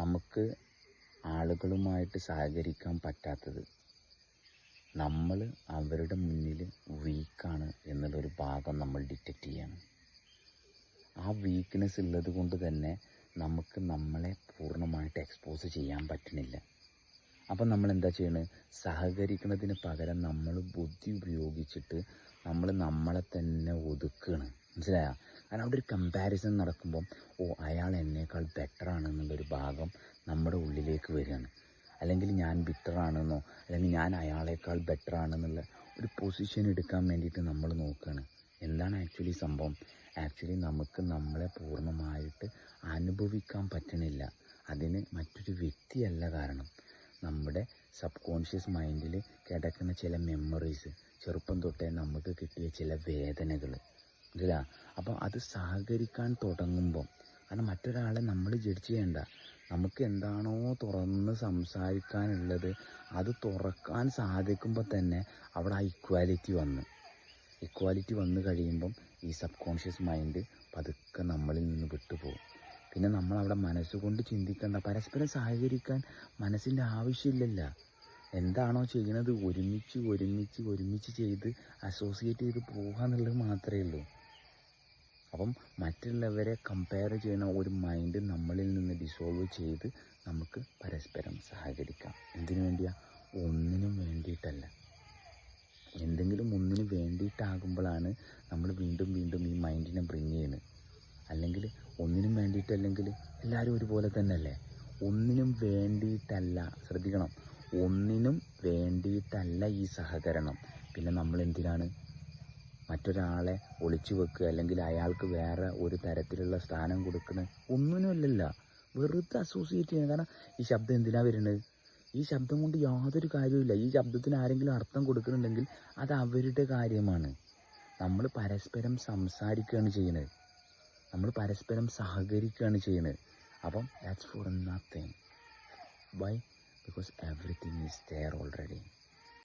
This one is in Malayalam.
നമുക്ക് ആളുകളുമായിട്ട് സഹകരിക്കാൻ പറ്റാത്തത് നമ്മൾ അവരുടെ മുന്നിൽ വീക്കാണ് എന്നുള്ളൊരു ഭാഗം നമ്മൾ ഡിറ്റക്റ്റ് ചെയ്യണം. ആ വീക്ക്നെസ് ഉള്ളത് കൊണ്ട് തന്നെ നമുക്ക് നമ്മളെ പൂർണമായിട്ട് എക്സ്പോസ് ചെയ്യാൻ പറ്റുന്നില്ല. അപ്പം നമ്മൾ എന്താ ചെയ്യണത് സഹകരിക്കുന്നതിന് പകരം നമ്മൾ ബുദ്ധി ഉപയോഗിച്ചിട്ട് നമ്മൾ നമ്മളെ തന്നെ ഒതുക്കുകയാണ് മനസ്സിലായോ? കാരണം അവിടെ ഒരു കമ്പാരിസൺ നടക്കുമ്പം ഓ അയാൾ എന്നേക്കാൾ ബെറ്റർ ആണെന്നുള്ളൊരു ഭാഗം നമ്മുടെ ഉള്ളിലേക്ക് വരികയാണ്. അല്ലെങ്കിൽ ഞാൻ ബിറ്ററാണെന്നോ അല്ലെങ്കിൽ ഞാൻ അയാളേക്കാൾ ബെറ്റർ ആണെന്നുള്ള ഒരു പൊസിഷൻ എടുക്കാൻ വേണ്ടിയിട്ട് നമ്മൾ നോക്കുകയാണ്. എന്താണ് ആക്ച്വലി സംഭവം? ആക്ച്വലി നമുക്ക് നമ്മളെ പൂർണമായിട്ട് അനുഭവിക്കാൻ പറ്റണില്ല. അതിന് മറ്റൊരു വ്യക്തിയല്ല കാരണം. നമ്മുടെ സബ് കോൺഷ്യസ് മൈൻഡിൽ കിടക്കുന്ന ചില മെമ്മറീസ് ചെറുപ്പം തൊട്ടേ നമുക്ക് കിട്ടിയ ചില വേദനകൾ ഇല്ല അപ്പം അത് സഹകരിക്കാൻ തുടങ്ങുമ്പം കാരണം മറ്റൊരാളെ നമ്മൾ ജഡ്ജ് ചെയ്യേണ്ട. നമുക്ക് എന്താണോ തുറന്ന് സംസാരിക്കാനുള്ളത് അത് തുറക്കാൻ സാധിക്കുമ്പോൾ തന്നെ അവിടെ ആ ഇക്വാലിറ്റി വന്ന്. ഇക്വാലിറ്റി വന്നു കഴിയുമ്പം ഈ സബ് കോൺഷ്യസ് മൈൻഡ് പതുക്കെ നമ്മളിൽ നിന്ന് വിട്ടുപോകും. പിന്നെ നമ്മൾ അവിടെ മനസ്സുകൊണ്ട് ചിന്തിക്കേണ്ട. പരസ്പരം സഹകരിക്കാൻ മനസ്സിന്റെ ആവശ്യമില്ലല്ല. എന്താണോ ചെയ്യുന്നത് ഒരുമിച്ച് ഒരുമിച്ച് ഒരുമിച്ച് ചെയ്ത് അസോസിയേറ്റ് ചെയ്ത് പോകുക എന്നുള്ളത് മാത്രമേ ഉള്ളൂ. അപ്പം മറ്റുള്ളവരെ കമ്പയർ ചെയ്യുന്ന ഒരു മൈൻഡ് നമ്മളിൽ നിന്ന് ഡിസോൾവ് ചെയ്ത് നമുക്ക് പരസ്പരം സഹകരിക്കാം. എന്തിനു വേണ്ടിയാ? ഒന്നിനും വേണ്ടിയിട്ടല്ല. എന്തെങ്കിലും ഒന്നിന് വേണ്ടിയിട്ടാകുമ്പോഴാണ് നമ്മൾ വീണ്ടും വീണ്ടും ഈ മൈൻഡിനെ ബ്രിങ് ചെയ്യുന്നത്. അല്ലെങ്കിൽ ഒന്നിനും വേണ്ടിയിട്ടല്ലെങ്കിൽ എല്ലാവരും ഒരുപോലെ തന്നെയല്ലേ? ഒന്നിനും വേണ്ടിയിട്ടല്ല. ശ്രദ്ധിക്കണം. ഒന്നിനും വേണ്ടിയിട്ടല്ല ഈ സഹകരണം. പിന്നെ നമ്മൾ എന്തിനാണ് മറ്റൊരാളെ ഒളിച്ചു വെക്കുക അല്ലെങ്കിൽ അയാൾക്ക് വേറെ ഒരു തരത്തിലുള്ള സ്ഥാനം കൊടുക്കുന്നത് ഒന്നിനുമല്ലല്ല. വെറുതെ അസോസിയേറ്റ് ചെയ്യുന്നത് കാരണം ഈ ശബ്ദം എന്തിനാണ് വരുന്നത് ഈ ശബ്ദം കൊണ്ട് യാതൊരു കാര്യവുമില്ല. ഈ ശബ്ദത്തിന് ആരെങ്കിലും അർത്ഥം കൊടുക്കുന്നുണ്ടെങ്കിൽ അത് അവരുടെ കാര്യമാണ്. നമ്മൾ പരസ്പരം സംസാരിക്കുകയാണ് ചെയ്യുന്നത് നമ്മൾ പരസ്പരം സഹകരിക്കുകയാണ് ചെയ്യുന്നത് അപ്പം that's for nothing why because everything is there already